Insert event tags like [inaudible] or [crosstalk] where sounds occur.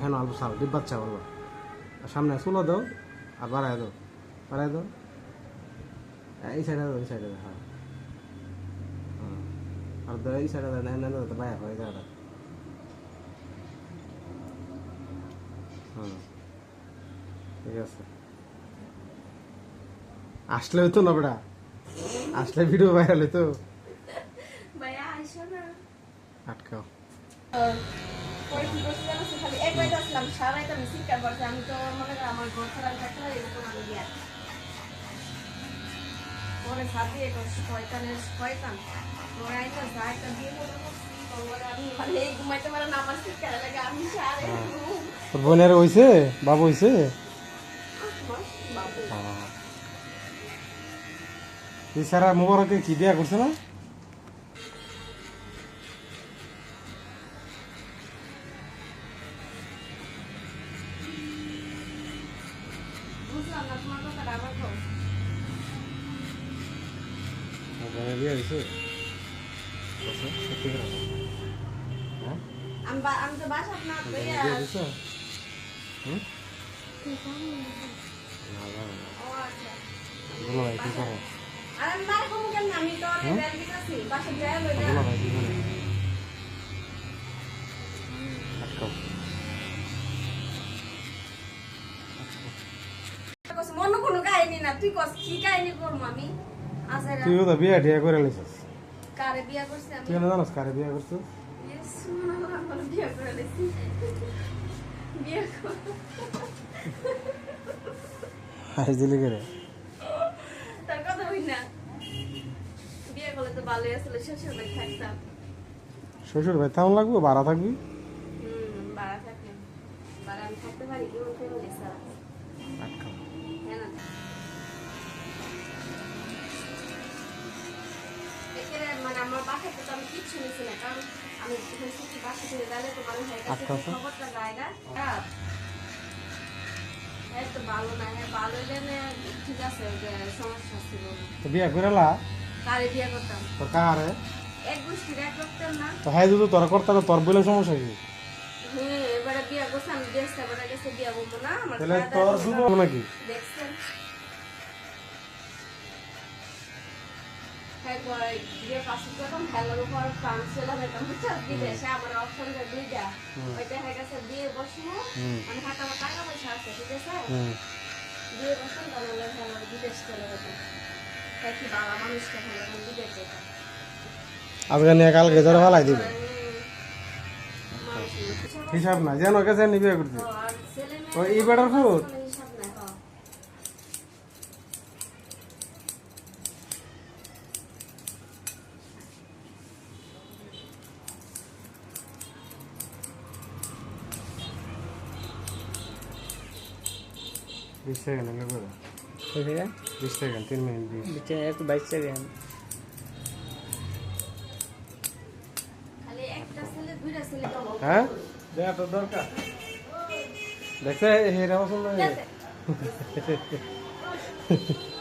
হ্যাঁ অল্প সাল ডিপ বাচ্চা বলল। আর সামনে চুলো দাও আর বাড়ায় দাও বাড়ায় দাও। এই সাইডে দাও এই সাইডে দাও হ্যাঁ। হুম। আর দাও এই সাইডে দাও না না তো বাইরে হয়ে যাবে হুম। ঠিক আছে। আসলে হইতো না বেটা। আসলে ভিডিও ভাইরাল হইতো। ভাইয়া আইসো না। আটকাও। পরে কি করছি জানো আসলাম আমি করছি আমি তো মনে করি আমার ঘর ছাড়া থাকতে হয় এরকম আমি গিয়া পরে শয়তানের শয়তান। পরে দিয়ে মনে বোনের হইছে বাবু। বাবু ইসারা মোবারকে কি দেয়া করছে না? বুঝলাম না তোমার কথাটা আমার ঘর বোনের বিয়ে হয়েছে? আচ্ছা, সত্যি করে হ্যাঁ? আমি আমি তো বাসা না পেয়ে হুম? না না ও আচ্ছা। বলো ভাই কি করে আর আমি বাড়ি কমু কেন আমি তো অনেক বেল দিতেছি বাসা যায় ভাই কি করে আটকাও মনে কোনো কাহিনী না। তুই কস কি কাহিনী করব আমি? তুইও তো বিয়ে টিয়া করে কারে বিয়া করছি আমি? তুই না জানোস কারে বিয়ে করছিস? Yes, আমার বিয়া করে লেছি বিয়া করে। হাস দিলি করে? তার কথা হই না। বিয়ে করলে তো ভালোই আসলে শ্বশুর বাড়ি থাকতাম। শ্বশুর ভাই তেমন লাগবে ভাড়া থাকবি? হুম বাড়া থাকে বাড়া আমি থাকতে পারি কেউ কেউ আমার বাসাতে তো আমি কিচ্ছু নিছি না কারণ আমি এখানে ছুটি বাসা থেকে গেলে তো মানুষ হয়ে। গেছে। খবরটা যায় না। হ্যাঁ। ভালো না হ্যাঁ ভালো হলে ঠিক আছে সমস্যা ছিল তো বিয়ে করে কারে বিয়ে করতাম? তোর কারে এক গোষ্ঠীর এক রক্তের না। তো হাই যদি তোর করতে তোর বলে সমস্যা কি? হ্যাঁ এবারে বিয়ে করছে আমি এবারে গেছে বিয়ে করব না আমার তাহলে তোর দাওয়া নাকি? দেখছেন। বিয়ে পাশে যখন খেলার উপর ফ্রান্স ছিলাম এটা বুঝছ বিদেশে আমার অপশন দুইটা ওইটা গেছে বিয়ে বসবো। আমি হাতে আমার টাকা পয়সা আছে ঠিক আছে? বিয়ে বসতাম তাহলে খেলার বিদেশ চলে যেতাম তাই কি বাবা মানুষকে খেলে বিদেশ যেতাম আজকে নিয়ে কালকে ধরে ফালাই দিবে। হিসাব না যেন আর ছেলে ও এই বেটার ফুট মেয়ে হিসাব নাই হ্যাঁ। বিশ সেকেন্ড এলে করে। বিশ সেকেন্ড তিন মিনিট বিশ। একটু বাইশ সেকেন্ড। খালি একটা ছেলে দুইটা ছেলে পাবো হ্যাঁ দরকার দেখছে হেরা পছন্দ [laughs]